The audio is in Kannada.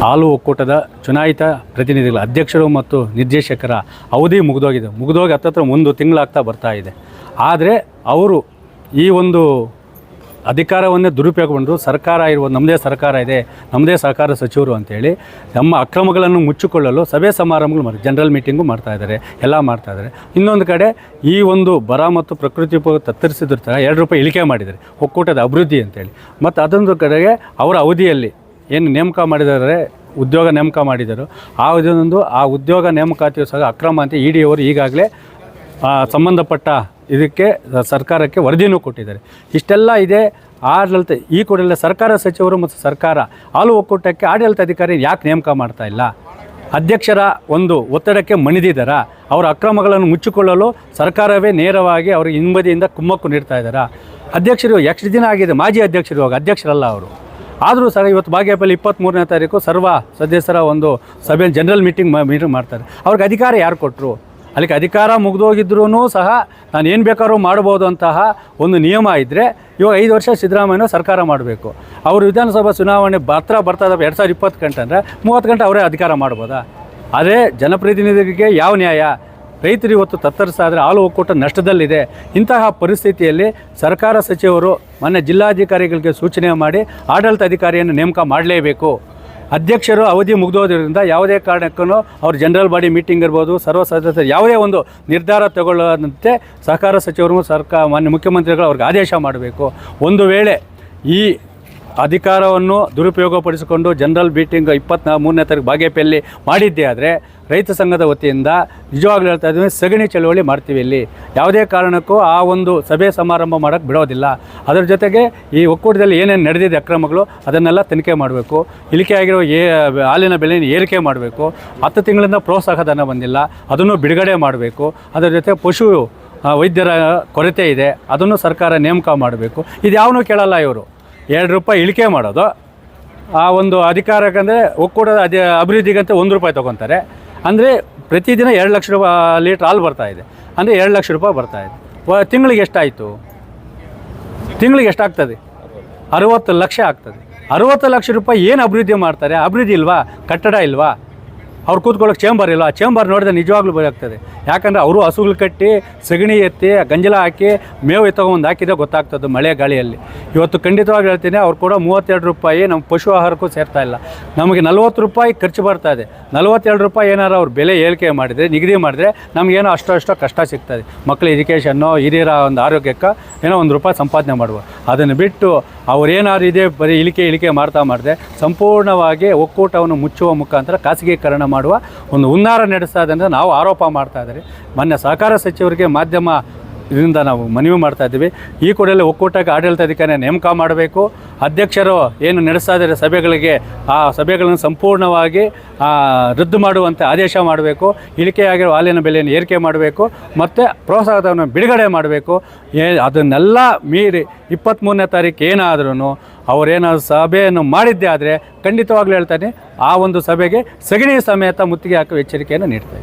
ಹಾಲು ಒಕ್ಕೂಟದ ಚುನಾಯಿತ ಪ್ರತಿನಿಧಿಗಳ ಅಧ್ಯಕ್ಷರು ಮತ್ತು ನಿರ್ದೇಶಕರ ಅವಧಿ ಮುಗಿದೋಗಿದೆ. ಮುಗಿದೋಗಿ ಹತ್ತತ್ರ ಒಂದು ತಿಂಗಳಾಗ್ತಾ ಬರ್ತಾ ಇದೆ. ಆದರೆ ಅವರು ಈ ಒಂದು ಅಧಿಕಾರವನ್ನೇ ದುರುಪಯೋಗಗೊಂಡು ಸರ್ಕಾರ ಇರುವ ನಮ್ಮದೇ ಸರ್ಕಾರ ಇದೆ ನಮ್ಮದೇ ಸಹಕಾರ ಸಚಿವರು ಅಂತೇಳಿ ನಮ್ಮ ಅಕ್ರಮಗಳನ್ನು ಮುಚ್ಚಿಕೊಳ್ಳಲು ಸಭೆ ಸಮಾರಂಭಗಳು ಮಾಡಿ, ಜನರಲ್ ಮೀಟಿಂಗು ಮಾಡ್ತಾ ಇದ್ದಾರೆ, ಎಲ್ಲ ಮಾಡ್ತಾ ಇದ್ದಾರೆ. ಇನ್ನೊಂದು ಕಡೆ ಈ ಒಂದು ಬರ ಮತ್ತು ಪ್ರಕೃತಿ ಉಪಯೋಗ ತತ್ತರಿಸಿದ್ರ ಎರಡು ರೂಪಾಯಿ ಇಳಿಕೆ ಮಾಡಿದ್ದಾರೆ, ಒಕ್ಕೂಟದ ಅಭಿವೃದ್ಧಿ ಅಂತೇಳಿ. ಮತ್ತು ಅದೊಂದು ಕಡೆಗೆ ಅವರ ಅವಧಿಯಲ್ಲಿ ಏನು ನೇಮಕ ಮಾಡಿದ್ದಾರೆ, ಉದ್ಯೋಗ ನೇಮಕ ಮಾಡಿದರು ಆ ಇದೊಂದು ಆ ಉದ್ಯೋಗ ನೇಮಕಾತಿಯು ಸಹ ಅಕ್ರಮ ಅಂತ ಇ ಡಿ ಅವರು ಈಗಾಗಲೇ ಸಂಬಂಧಪಟ್ಟ ಇದಕ್ಕೆ ಸರ್ಕಾರಕ್ಕೆ ವರದಿನೂ ಕೊಟ್ಟಿದ್ದಾರೆ. ಇಷ್ಟೆಲ್ಲ ಇದೆ, ಆಡಳಿತ, ಈ ಕೂಡಲೇ ಸರ್ಕಾರ ಸಚಿವರು ಮತ್ತು ಸರ್ಕಾರ ಹಾಲು ಒಕ್ಕೂಟಕ್ಕೆ ಆಡಳಿತಾಧಿಕಾರಿ ಯಾಕೆ ನೇಮಕ ಮಾಡ್ತಾ ಇಲ್ಲ? ಅಧ್ಯಕ್ಷರ ಒಂದು ಒತ್ತಡಕ್ಕೆ ಮಣಿದಿದ್ದಾರಾ? ಅವರ ಅಕ್ರಮಗಳನ್ನು ಮುಚ್ಚಿಕೊಳ್ಳಲು ಸರ್ಕಾರವೇ ನೇರವಾಗಿ ಅವರಿಗೆ ಹಿಂಬದಿಯಿಂದ ಕುಮ್ಮಕ್ಕು ನೀಡ್ತಾ ಇದ್ದಾರಾ? ಅಧ್ಯಕ್ಷರು ಎಷ್ಟು ದಿನ ಆಗಿದೆ? ಮಾಜಿ ಅಧ್ಯಕ್ಷರು ಇವಾಗ ಅಧ್ಯಕ್ಷರಲ್ಲ ಅವರು. ಆದರೂ ಸರ್ ಇವತ್ತು ಬಾಗೇಪಲ್ಲಿ ಇಪ್ಪತ್ತ್ಮೂರನೇ ತಾರೀಕು ಸರ್ವ ಸದಸ್ಯರ ಒಂದು ಸಭೆಯಲ್ಲಿ ಜನರಲ್ ಮೀಟಿಂಗ್ ಮೀಟಿಂಗ್ ಮಾಡ್ತಾರೆ. ಅವ್ರಿಗೆ ಅಧಿಕಾರ ಯಾರು ಕೊಟ್ಟರು ಅಲ್ಲಿಗೆ ಅಧಿಕಾರ ಮುಗಿದೋಗಿದ್ರೂ ಸಹ ನಾನು ಏನು ಬೇಕಾದ್ರೂ ಮಾಡ್ಬೋದು ಅಂತಹ ಒಂದು ನಿಯಮ ಇದ್ದರೆ ಇವಾಗ ಐದು ವರ್ಷ ಸಿದ್ದರಾಮಯ್ಯ ಸರ್ಕಾರ ಮಾಡಬೇಕು. ಅವರು ವಿಧಾನಸಭಾ ಚುನಾವಣೆ ಬರ್ತಾ ಬರ್ತಾ ಎರಡು ಸಾವಿರದ ಇಪ್ಪತ್ತು ಗಂಟೆ ಅಂದರೆ ಮೂವತ್ತು ಗಂಟೆ ಅವರೇ ಅಧಿಕಾರ ಮಾಡ್ಬೋದಾ? ಅದೇ ಜನಪ್ರತಿನಿಧಿಗಳಿಗೆ ಯಾವ ನ್ಯಾಯ? ರೈತರು ಇವತ್ತು ತತ್ತರಿಸಾದರೆ ಹಾಲು ಒಕ್ಕೂಟ ನಷ್ಟದಲ್ಲಿದೆ. ಇಂತಹ ಪರಿಸ್ಥಿತಿಯಲ್ಲಿ ಸರ್ಕಾರ ಸಚಿವರು ಮೊನ್ನೆ ಜಿಲ್ಲಾಧಿಕಾರಿಗಳಿಗೆ ಸೂಚನೆ ಮಾಡಿ ಆಡಳಿತ ಅಧಿಕಾರಿಯನ್ನು ನೇಮಕ ಮಾಡಲೇಬೇಕು. ಅಧ್ಯಕ್ಷರು ಅವಧಿ ಮುಗಿದೋದ್ರಿಂದ ಯಾವುದೇ ಕಾರಣಕ್ಕೂ ಅವ್ರ ಜನರಲ್ ಬಾಡಿ ಮೀಟಿಂಗ್ ಇರ್ಬೋದು, ಸರ್ವ ಸದಸ್ಯರು ಯಾವುದೇ ಒಂದು ನಿರ್ಧಾರ ತಗೊಳ್ಳೋದಂತೆ ಸಹಕಾರ ಸಚಿವರು ಸರ್ಕಾರ, ಮಾನ್ಯ ಮುಖ್ಯಮಂತ್ರಿಗಳು ಅವ್ರಿಗೆ ಆದೇಶ ಮಾಡಬೇಕು. ಒಂದು ವೇಳೆ ಈ ಅಧಿಕಾರವನ್ನು ದುರುಪಯೋಗಪಡಿಸಿಕೊಂಡು ಜನರಲ್ ಮೀಟಿಂಗ್ ಇಪ್ಪತ್ನಾ ಮೂರನೇ ತಾರೀಕು ಬಾಗೇಪಲ್ಲಿ ಮಾಡಿದ್ದೇ ಆದರೆ ರೈತ ಸಂಘದ ವತಿಯಿಂದ ನಿಜವಾಗ್ಲೂ ಹೇಳ್ತಾ ಇದ್ದೀವಿ ಸಗಣಿ ಚಳವಳಿ ಮಾಡ್ತೀವಿ ಇಲ್ಲಿ. ಯಾವುದೇ ಕಾರಣಕ್ಕೂ ಆ ಒಂದು ಸಭೆ ಸಮಾರಂಭ ಮಾಡೋಕ್ಕೆ ಬಿಡೋದಿಲ್ಲ. ಅದರ ಜೊತೆಗೆ ಈ ಒಕ್ಕೂಟದಲ್ಲಿ ಏನೇನು ನಡೆದಿದೆ ಅಕ್ರಮಗಳು ಅದನ್ನೆಲ್ಲ ತನಿಖೆ ಮಾಡಬೇಕು. ಇಳಿಕೆ ಆಗಿರೋ ಏ ಹಾಲಿನ ಬೆಲೆಯನ್ನು ಏರಿಕೆ ಮಾಡಬೇಕು. ಹತ್ತು ತಿಂಗಳಿಂದ ಪ್ರೋತ್ಸಾಹ ಧನ ಬಂದಿಲ್ಲ. ಅದನ್ನು ಬಿಡುಗಡೆ ಮಾಡಬೇಕು. ಅದರ ಜೊತೆ ಪಶು ವೈದ್ಯರ ಕೊರತೆ ಇದೆ. ಅದನ್ನು ಸರ್ಕಾರ ನೇಮಕ ಮಾಡಬೇಕು. ಇದು ಯಾವನೂ ಕೇಳಲ್ಲ ಇವರು. ಎರಡು ರೂಪಾಯಿ ಇಳಿಕೆ ಮಾಡೋದು. ಆ ಒಂದು ಅಧಿಕಾರಕ್ಕಂದರೆ ಒಕ್ಕೂಟದ ಅಧಿ, ಅಭಿವೃದ್ಧಿಗಂತ ಒಂದು ರೂಪಾಯಿ ತೊಗೊತಾರೆ. ಅಂದರೆ ಪ್ರತಿದಿನ ಎರಡು ಲಕ್ಷ ರೂಪಾಯಿ ಲೀಟ್ರ್ ಹಾಲು ಬರ್ತಾ ಇದೆ. ಅಂದರೆ ಎರಡು ಲಕ್ಷ ರೂಪಾಯಿ ಬರ್ತಾ ಇದೆ. ವ- ತಿಂಗಳಿಗೆ ಎಷ್ಟಾಯಿತು? ತಿಂಗಳಿಗೆ ಎಷ್ಟಾಗ್ತದೆ? ಅರುವತ್ತು ಲಕ್ಷ ಆಗ್ತದೆ. ಅರುವತ್ತು ಲಕ್ಷ ರೂಪಾಯಿ ಏನು ಅಭಿವೃದ್ಧಿ ಮಾಡ್ತಾರೆ? ಅಭಿವೃದ್ಧಿ ಇಲ್ವಾ? ಕಟ್ಟಡ ಇಲ್ವಾ? ಅವ್ರು ಕೂತ್ಕೊಳ್ಳೋಕೆ ಚೇಂಬರ್ ಇಲ್ಲ. ಚೇಂಬರ್ ನೋಡಿದ್ರೆ ನಿಜವಾಗ್ಲೂ ಬೇಕಾಗ್ತದೆ ಯಾಕಂದರೆ ಅವರು ಹಸುಗಳು ಕಟ್ಟಿ ಸಗಣಿ ಎತ್ತಿ, ಗಂಜಲ ಹಾಕಿ ಮೇವು ಎತ್ತಗೊಂಡು ಹಾಕಿದ್ರೆ ಗೊತ್ತಾಗ್ತದೆ ಮಳೆ ಗಾಳಿಯಲ್ಲಿ. ಇವತ್ತು ಖಂಡಿತವಾಗಿ ಹೇಳ್ತೀನಿ, ಅವ್ರು ಕೂಡ ಮೂವತ್ತೆರಡು ರೂಪಾಯಿ ನಮ್ಮ ಪಶು ಆಹಾರಕ್ಕೂ ಸೇರ್ತಾ ಇಲ್ಲ. ನಮಗೆ ನಲ್ವತ್ತು ರೂಪಾಯಿ ಖರ್ಚು ಬರ್ತಾ ಇದೆ. ನಲ್ವತ್ತೆರಡು ರೂಪಾಯಿ ಏನಾರು ಅವ್ರು ಬೆಲೆ ಏರಿಕೆ ಮಾಡಿದರೆ, ನಿಗದಿ ಮಾಡಿದ್ರೆ ನಮಗೇನೋ ಅಷ್ಟೋ ಅಷ್ಟೋ ಕಷ್ಟ ಸಿಗ್ತದೆ. ಮಕ್ಕಳ ಎಜುಕೇಷನ್ನು ಹಿರಿಯರ ಒಂದು ಆರೋಗ್ಯಕ್ಕೆ ಏನೋ ಒಂದು ರೂಪಾಯಿ ಸಂಪಾದನೆ ಮಾಡುವ. ಅದನ್ನು ಬಿಟ್ಟು ಅವರೇನಾದ್ರು ಇದೆ ಬರೀ ಇಳಿಕೆ ಇಳಿಕೆ ಮಾಡ್ತಾ ಮಾಡಿದೆ ಸಂಪೂರ್ಣವಾಗಿ ಒಕ್ಕೂಟವನ್ನು ಮುಚ್ಚುವ ಮುಖಾಂತರ ಖಾಸಗೀಕರಣ ಮಾಡುವ ಒಂದು ಹುನ್ನಾರ ನಡೆಸ್ತಾ ಇದೆ ಅಂತ ನಾವು ಆರೋಪ ಮಾಡ್ತಾ ಇದ್ದಾರೆ. ಮೊನ್ನೆ ಸಹಕಾರ ಸಚಿವರಿಗೆ ಮಾಧ್ಯಮ ಇದರಿಂದ ನಾವು ಮನವಿ ಮಾಡ್ತಾ ಇದ್ದೀವಿ. ಈ ಕೂಡಲೇ ಒಕ್ಕೂಟಕ್ಕೆ ಆಡಳಿತಾಧಿಕಾರಿ ನೇಮಕ ಮಾಡಬೇಕು. ಅಧ್ಯಕ್ಷರು ಏನು ನಡೆಸ್ತಾ ಇದ್ದಾರೆ ಸಭೆಗಳಿಗೆ, ಆ ಸಭೆಗಳನ್ನು ಸಂಪೂರ್ಣವಾಗಿ ರದ್ದು ಮಾಡುವಂತೆ ಆದೇಶ ಮಾಡಬೇಕು. ಇಳಿಕೆಯಾಗಿರೋ ಹಾಲಿನ ಬೆಲೆಯನ್ನು ಏರಿಕೆ ಮಾಡಬೇಕು. ಮತ್ತು ಪ್ರೋತ್ಸಾಹವನ್ನು ಬಿಡುಗಡೆ ಮಾಡಬೇಕು. ಏ, ಅದನ್ನೆಲ್ಲ ಮೀರಿ ಇಪ್ಪತ್ತ್ಮೂರನೇ ತಾರೀಕು ಏನಾದ್ರೂ ಅವರೇನಾದ್ರು ಸಭೆಯನ್ನು ಮಾಡಿದ್ದೇ ಆದರೆ ಖಂಡಿತವಾಗ್ಲೂ ಹೇಳ್ತಾನೆ, ಆ ಒಂದು ಸಭೆಗೆ ಸಗಣಿ ಸಮೇತ ಮುತ್ತಿಗೆ ಹಾಕುವ ಎಚ್ಚರಿಕೆಯನ್ನು ನೀಡ್ತಾರೆ